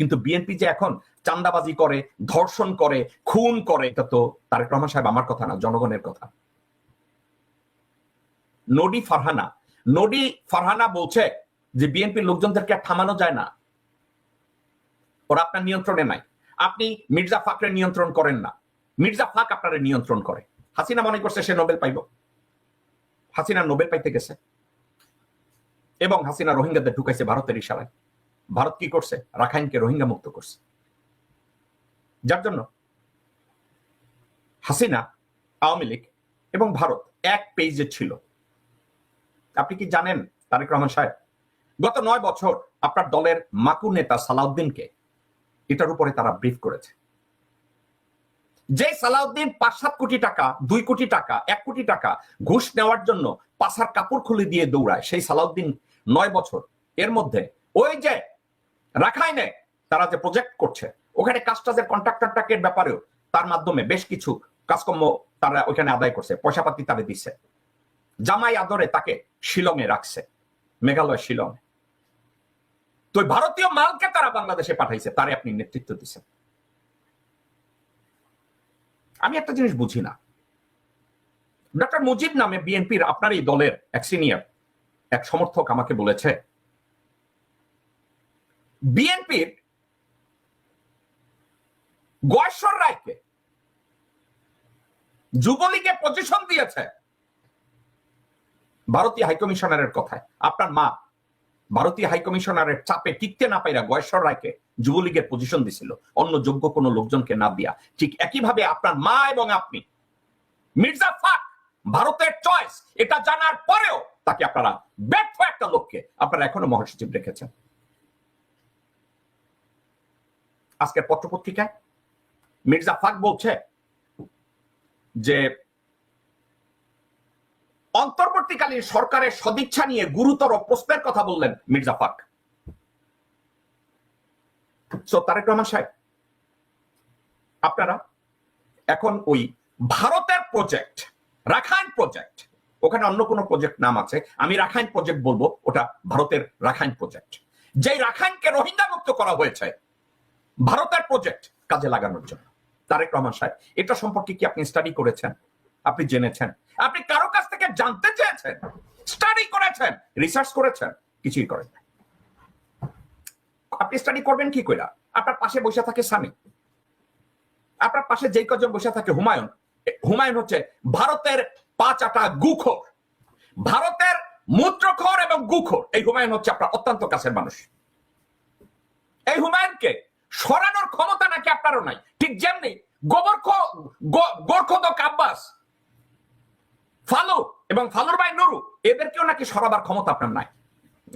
কিন্তু বিএনপি যে এখন চান্দাবাজি করে, ধর্ষণ করে, খুন করে, এটা তো তারেক রহমান সাহেব আমার কথা না, জনগণের কথা। নডি ফারহানা। নডি ফারহানা বলছে যে বিএনপির লোকজনদেরকে আর থামানো যায় না। ওরা আপনার নিয়ন্ত্রণে নাই। আপনি মির্জা ফাকরে নিয়ন্ত্রণ করেন না। মির্জা ফাক আপনারা নিয়ন্ত্রণ করে। হাসিনা মনে করছে সে নোবেল পাইব। হাসিনা নোবেল পাইতে গেছে। এবং হাসিনা রোহিঙ্গাদের ঢুকাইছে ভারতের ইশারায়। ভারত কি করছে? রাখাইনকে রোহিঙ্গা মুক্ত করছে। যার জন্য হাসিনা, আওয়ামী লীগ এবং ভারত এক পেজে ছিল। আপনি কি জানেন, তারেক রহমান সাহেব, গত নয় বছর আপনার দলের মাকু নেতা সালাউদ্দিনকে এটার উপরে তারা ব্রিফ করেছে। যে সালাউদ্দিন পাঁচ সাত কোটি টাকা, দুই কোটি টাকা, এক কোটি টাকা ঘুষ নেওয়ার জন্য পাশার কাপড় খুলে দিয়ে দৌড়ায়, সেই সালাউদ্দিন নয় বছর। এর মধ্যে ওই যে রাখাইনে তারা যে প্রজেক্ট করছে। ওখানে কাজটাজের কন্ট্রাক্টরটাকের ব্যাপারেও তার মাধ্যমে বেশ কিছু কাজকর্ম তারা ওখানে আদায় করছে পয়সাপাতি তারা দিচ্ছে। জামাই আদরে তাকে শিলংয়ে রাখছে, মেঘালয় শিলং। তো ভারতীয় মালকে তারা বাংলাদেশে পাঠাইছে, তারে আপনি নেতৃত্ব দিচ্ছেন। আমি একটা জিনিস বুঝি না। ডক্টর মুজিব নামে বিএনপির আপনার এই দলের এক সিনিয়র এক সমর্থক আমাকে বলেছে বিএনপির গয়েশ্বর রায়কে যুবলীগে পজিশন দিয়েছে ভারতীয় হাইকমিশনারের কথায়। আপনার মা ভারতীয় হাইকমিশনারের চাপে টিকতে না পাইরা গয়েশ্বর রায়কে যুবলীগের পজিশন দিছিল। অন্য যোগ্য কোনো লোকজনকে না দিয়া। ঠিক একইভাবে আপনার মা এবং আপনি, মির্জা ফাক, ভারতের চয়েস এটা জানার পরেও তাকে আপনারা ব্যর্থ একটা লোককে আপনারা এখনও মহাসচিব রেখেছেন। আজকের পত্রপত্রিকায়? মির্জা ফাক বলছে যে, অন্তর্বর্তীকালীন সরকারের সদিচ্ছা নিয়ে গুরুতর প্রশ্নের কথা বললেন মির্জা ফাক। তারেক রহমান সাহেব, আপনারা এখন ওই ভারতের প্রজেক্ট রাখাইন প্রজেক্ট ওখানে অন্য কোনো প্রজেক্ট নাম আছে, আমি রাখাইন প্রজেক্ট বলব, ওটা ভারতের রাখাইন প্রজেক্ট যেই রাখাইনকে রোহিঙ্গা মুক্ত করা হয়েছে ভারতের প্রজেক্ট কাজে লাগানোর জন্য। তারেক রহমান সাহেব, এটা সম্পর্কে কি আপনি স্টাডি করেছেন? আপনি জেনেছেন? আপনি কারও কাছ থেকে জানতে চেয়েছেন? স্টাডি করেছেন? রিসার্চ করেছেন? কিছুই করেন আপনি স্টাডি করবেন কি কইরা? আপনার পাশে বসে থাকে সানি আপনার পাশে যেই কজন বসে থাকে, হুমায়ুন। হুমায়ুন হচ্ছে ভারতের পাঁচ আটা গুখোর। ভারতের মূত্রখোর এবং গুখোর। এই হুমায়ুন হচ্ছে আপনার অত্যন্ত কাছের মানুষ। এই হুমায়ুনকে সরানোর ক্ষমতা নাকি আপনারও নাই? ঠিক যেমনি গোবর্খ গোর্খদক আব্বাস, ফালু এবং ফালুর ভাই নুরু, এদেরকেও নাকি সরাবার ক্ষমতা আপনার নাই।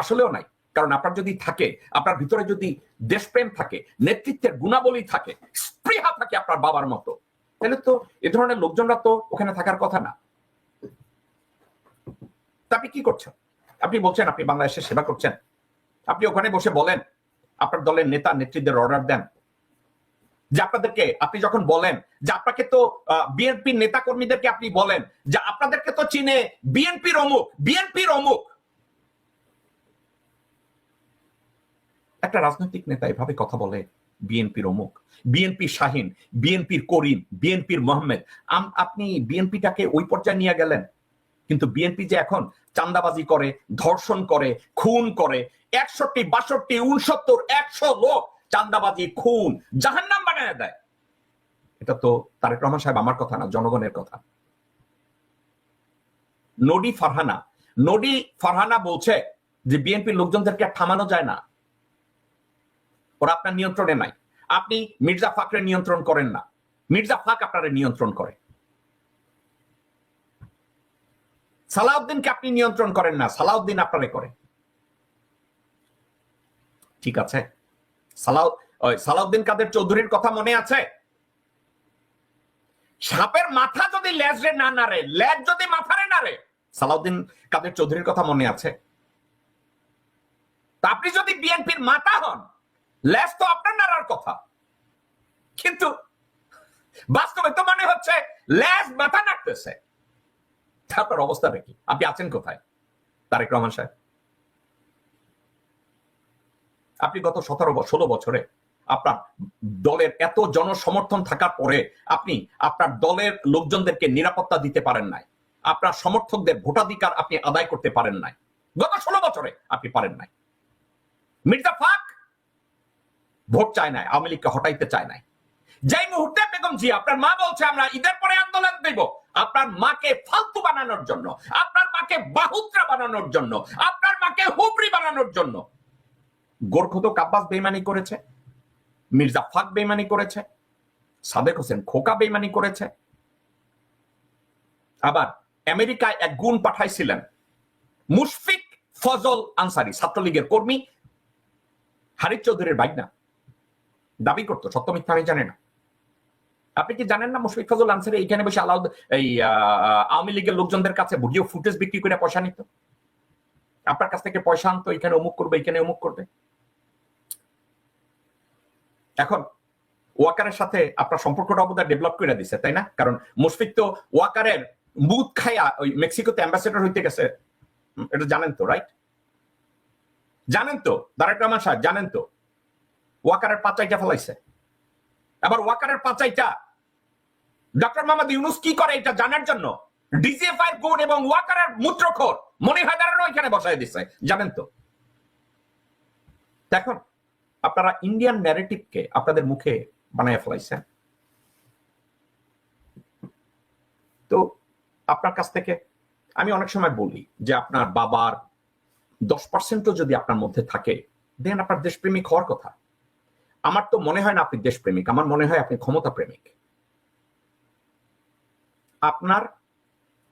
আসলেও নাই। কারণ আপনার যদি থাকে, আপনার ভিতরে যদি দেশপ্রেম থাকে, নেতৃত্বের গুণাবলী থাকে, স্পৃহা থাকে আপনার বাবার মতো, তাহলে তো এ ধরনের লোকজনরা তো ওখানে থাকার কথা না। আপনি কি করছেন? আপনি বলছেন, আপনি বাংলাদেশের সেবা করছেন। আপনি ওখানে বসে বলেন আপনার দলের নেতা, নেত্রীদের অর্ডার দেন। যে আপনাদেরকে আপনি যখন বলেন, যে আপনাকে তো বিএনপির নেতা কর্মীদেরকে আপনি বলেন, যে আপনাদেরকে তো চিনে বিএনপির অমুক বিএনপির অমুক। একটা রাজনৈতিক নেতা এভাবে কথা বলে, বিএনপির অমুক বিএনপির শাহিন, বিএনপির করিম, বিএনপির মোহাম্মদ আপনি বিএনপিটাকে ওই পর্যায়ে নিয়ে গেলেন। কিন্তু বিএনপি যে এখন চান্দাবাজি করে, ধর্ষণ করে, খুন করে, একষট্টি, বাষট্টি, উনসত্তর, একশো লোক চান্দাবাজি খুন, জাহান্নাম বানায় দেয়। এটা তো তারেক রহমান সাহেব আমার কথা না, জনগণের কথা। নডি ফারহানা নডি ফারহানা বলছে যে বিএনপির লোকজনদেরকে থামানো যায় না। ওরা আপনার নিয়ন্ত্রণে নাই। আপনি মির্জা ফাকরে নিয়ন্ত্রণ করেন না। মির্জা ফাক আপনারা নিয়ন্ত্রণ করে। সালাউদ্দিনকে আপনি নিয়ন্ত্রণ করেন না, সালাউদ্দিন আপনারে করে। ঠিক আছে? সালাউ সালাউদ্দিন কাদের চৌধুরীর কথা মনে আছে? সাপের মাথা যদি লেজরে না নাড়ে, লেজ যদি মাথারে নাড়ে, সালাউদ্দিন কাদের চৌধুরীর কথা মনে আছে? তা আপনি যদি বিএনপির মাথা হন, লেজ তো আপনার নাড়ার কথা। কিন্তু বাস্তবে তো মনে হচ্ছে লেজ মাথা নাড়তেছে। আপনার অবস্থাটা কি আপনি আছেন কোথায়? তারেক রহমান সাহেব। আপনি গত সতেরো ষোলো বছরে আপনার দলের এত জনসমর্থন থাকার পরে আপনি আপনার দলের লোকজনদেরকে নিরাপত্তা দিতে পারেন নাই। আপনার সমর্থকদের ভোটাধিকার আপনি আদায় করতে পারেন নাই। গত ষোলো বছরে আপনি পারেন নাই। মির্জা ফাক ভোট চায় নাই, আওয়ামী লীগকে হটাইতে চায় নাই। যেই মুহূর্তে বেগম জি আপনার মা বলছে, আমরা ঈদের পরে আন্দোলন দেব। আপনার মাকে ফালতু বানানোর জন্য, আপনার মাকে বাহুত্রা বানানোর জন্য, আপনার মাকে হুবড়ি বানানোর জন্য। গোর্খত কাব্বাস বেইমানি করেছে, মির্জা ফাক বেমানি করেছে, সাদেক হোসেন খোকা বেইমানি করেছে। আবার আমেরিকায় এক গুণ পাঠাইছিলেন, মুশফিক ফজল আনসারি, ছাত্রলীগের কর্মী। হারিফ চৌধুরীর দাবি করতো, সত্য মিথ্যা আমি জানি না। আপনি কি জানেন না মুশফিক ফজল আনসারি এইখানে বসে আলাউদ এই আওয়ামী লীগের লোকজনদের কাছে ভিডিও ফুটেজ বিক্রি করে পয়সা নিত? আপনার কাছ থেকে পয়সা আনতো, এখানে অমুক করবে, এখানে অমুক করবে। এখন, ওয়াকারের সাথে আপনার সম্পর্কটা বোধহয় ডেভেলপ করে দিছে, তাই না? কারণ মুশফিক তো ওয়াকারের মুদ খাইয়া ওই মেক্সিকোতে অ্যাম্বাসেডর হইতে গেছে। এটা জানেন তো রাইট জানেন তো দারেক রহমান সাহেব, জানেন তো। ওয়াকারের পাচাইটা ফেলাইছে। আবার ওয়াকারের পাচাইটা ডক্টর মোহাম্মদ ইউনুস কি করে এটা জানার জন্য? ডিজিএফআই এবং ওয়াকারের মূত্রখোর মনি এখানে বসায় দিচ্ছে জানেন তো? দেখুন, আপনারা ইন্ডিয়ান ন্যারেটিভকে আপনাদের মুখে ফেলাইছেন। তো আপনার কাছ থেকে আমি অনেক সময় বলি যে আপনার বাবার দশ পার্সেন্টও যদি আপনার মধ্যে থাকে, দেন আপনার দেশপ্রেমিক হওয়ার কথা। আমার তো মনে হয় না আপনি দেশপ্রেমিক, আমার মনে হয় আপনি ক্ষমতা প্রেমিক আপনার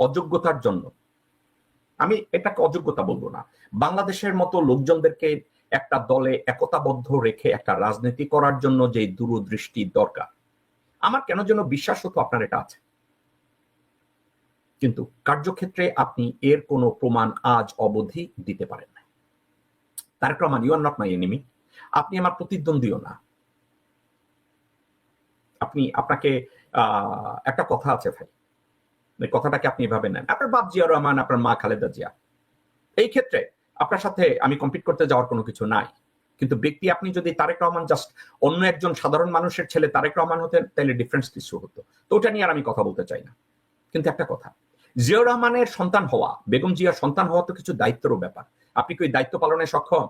অযোগ্যতার জন্য। আমি এটাকে অযোগ্যতা বলব না। বাংলাদেশের মতো লোকজনদেরকে একটা দলে একতাবদ্ধ রেখে একটা রাজনীতি করার জন্য যে দূরদৃষ্টি দরকার, আমার কেন যেন বিশ্বাস হতো আপনার এটা আছে। কিন্তু কার্যক্ষেত্রে আপনি এর কোনো প্রমাণ আজ অবধি দিতে পারেন না তার প্রমাণ you are not my enemy আপনি আমার প্রতিদ্বন্দ্বীও না। আপনি, আপনাকে একটা কথা আছে ভাই। কথাটাকে আপনি এভাবে নেন। আপনার বাপ জিয়া রহমান, আপনার মা খালেদা জিয়া। এই ক্ষেত্রে আপনার সাথে আমি কম্পিট করতে যাওয়ার কোনো কিছু নাই। কিন্তু ব্যক্তি আপনি যদি তারেক রহমান জাস্ট অন্য একজন সাধারণ মানুষের ছেলে তারেক রহমান হতেন, তাহলে ডিফারেন্স কিছু হতো। তো ওটা নিয়ে আর আমি কথা বলতে চাই না। কিন্তু একটা কথা, জিয়াউর রহমানের সন্তান হওয়া, বেগম জিয়ার সন্তান হওয়া তো কিছু দায়িত্বেরও ব্যাপার। আপনি কি দায়িত্ব পালনে সক্ষম?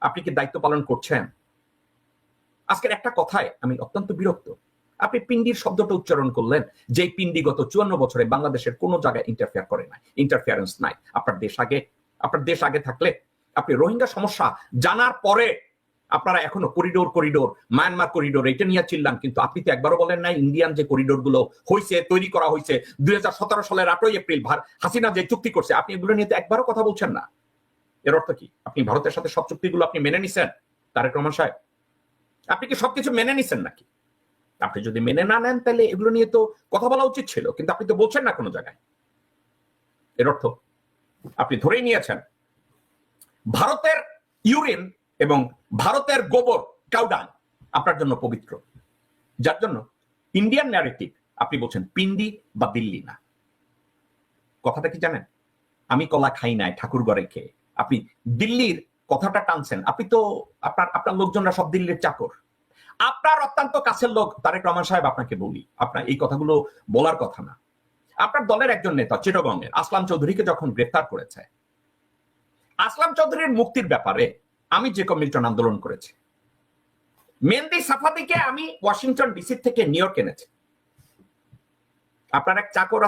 আপনি কি দায়িত্ব পালন করছেন? আজকের একটা কথায় আমি অত্যন্ত বিরক্ত। আপনি পিন্ডির শব্দটা উচ্চারণ করলেন যে পিন্ডি গত চুয়ান্ন বছরে বাংলাদেশের কোনো জায়গায় ইন্টারফেয়ার করে নাই ইন্টারফিয়ারেন্স নাই। আপনার দেশ আগে, আপনার দেশ আগে থাকলে, আপনি রোহিঙ্গা সমস্যা জানার পরে আপনারা এখনও করিডোর করিডোর মায়ানমার করিডোর এটা নিয়ে চিল্লান, কিন্তু আপনি তো একবারও বলেন না ইন্ডিয়ান যে করিডোরগুলো হয়েছে তৈরি করা হয়েছে দুই হাজার সতেরো সালের আটই এপ্রিল ভার- হাসিনা যে চুক্তি করছে, আপনি এগুলো নিয়ে তো একবারও কথা বলছেন না। এর অর্থ কি? আপনি ভারতের সাথে সব চুক্তিগুলো আপনি মেনে নিছেন? তারেক রহমান সাহেব, আপনি কি সবকিছু মেনে নিছেন নাকি? আপনি যদি মেনে না নেন, তাহলে এগুলো নিয়ে তো কথা বলা উচিত ছিল, কিন্তু আপনি তো বলছেন না কোনো জায়গায়। এর অর্থ, আপনি ধরেই নিয়েছেন, ভারতের ইউরিন এবং ভারতের গোবর কাউডাং আপনার জন্য পবিত্র। যার জন্য ইন্ডিয়ান ন্যারেটিভ আপনি বলছেন পিন্ডি বা দিল্লি না। কথাটা কি জানেন? আমি কলা খাই নাই ঠাকুরগড়ে খেয়ে। আপনি দিল্লির কথাটা টানছেন, আপনি তো আপনার আপনার লোকজনরা সব দিল্লির চাকর। আপনার অত্যন্ত কাছের লোক, তারেক রহমান সাহেব আপনাকে বলি, আপনার এই কথাগুলো বলার কথা না। আপনার দলের একজন নেতা চিটগঙ্গের আসলাম চৌধুরীকে যখন গ্রেফতার করেছে, আসলাম চৌধুরীর মুক্তির ব্যাপারে আমি যে মিল্টন আন্দোলন করেছি, মেহেন্দি সাফাদিকে আমি ওয়াশিংটন ডিসি থেকে নিউ ইয়র্ক এনেছি। আপনার এক চাকর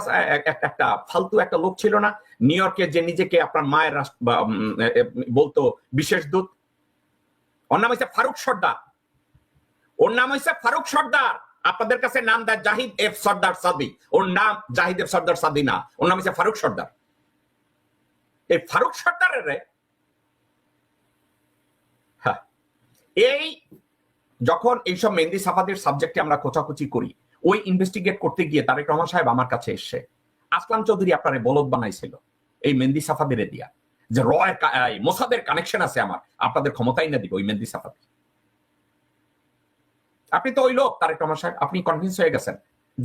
একটা ফালতু একটা লোক ছিল না, নিউ ইয়র্কে যে নিজেকে আপনার মায়ের বলতো বিশেষ দূত, ওর নাম হচ্ছে ফারুক সর্দার। ওর নাম হচ্ছে ফারুক সর্দার। আপনাদের কাছে নাম দেয় জাহিদ এফ সর্দার সাদি। ওর নাম জাহিদ এফ সর্দার সাদি না। ওর নাম হচ্ছে ফারুক সর্দার। এই ফারুক সর্দারের হ্যাঁ, এই যখন এইসব মেহেন্দি সাফাদের সাবজেক্টে আমরা খোঁচাখুচি করি ওই ইনভেস্টিগেট করতে গিয়ে তারেক রহমান সাহেব আমার কাছে এসছে। আসলাম চৌধুরী আপনারে বলদ বানাইছিল এই মেহেন্দি সাফাদের দিয়া যে রয় মোসাদের কানেকশন আছে আমার আপনাদের ক্ষমতাই না দিবে ওই মেহেন্দি সাফাদি আপনি তো ওই লোক, তারেক রহমান সাহেব, আপনি কনভিন্স হয়ে গেছেন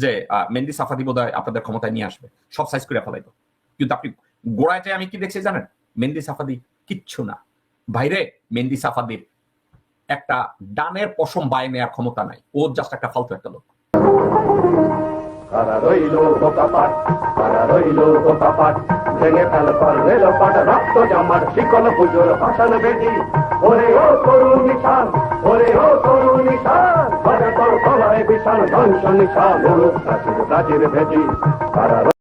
যে মেহেন্দি সাফাদি বোধ আপনাদের ক্ষমতায় নিয়ে আসবে। সব সাইজ করে ফেলাইব। কিন্তু আপনি গোড়ায় আমি কি দেখছি জানেন? মেহেন্দি সাফাদি কিচ্ছু না। বাইরে মেহেন্দি সাফাদির একটা ডানের পশম বায়ে নেওয়ার ক্ষমতা নাই। ও জাস্ট একটা ফালতু একটা লোক। ওরে ও তরুণ নিশান, ওরে ও তরুণ নিশান। বিশাল ধ্বংস নিশান প্রাচীর প্রাচীর ভেদি কারা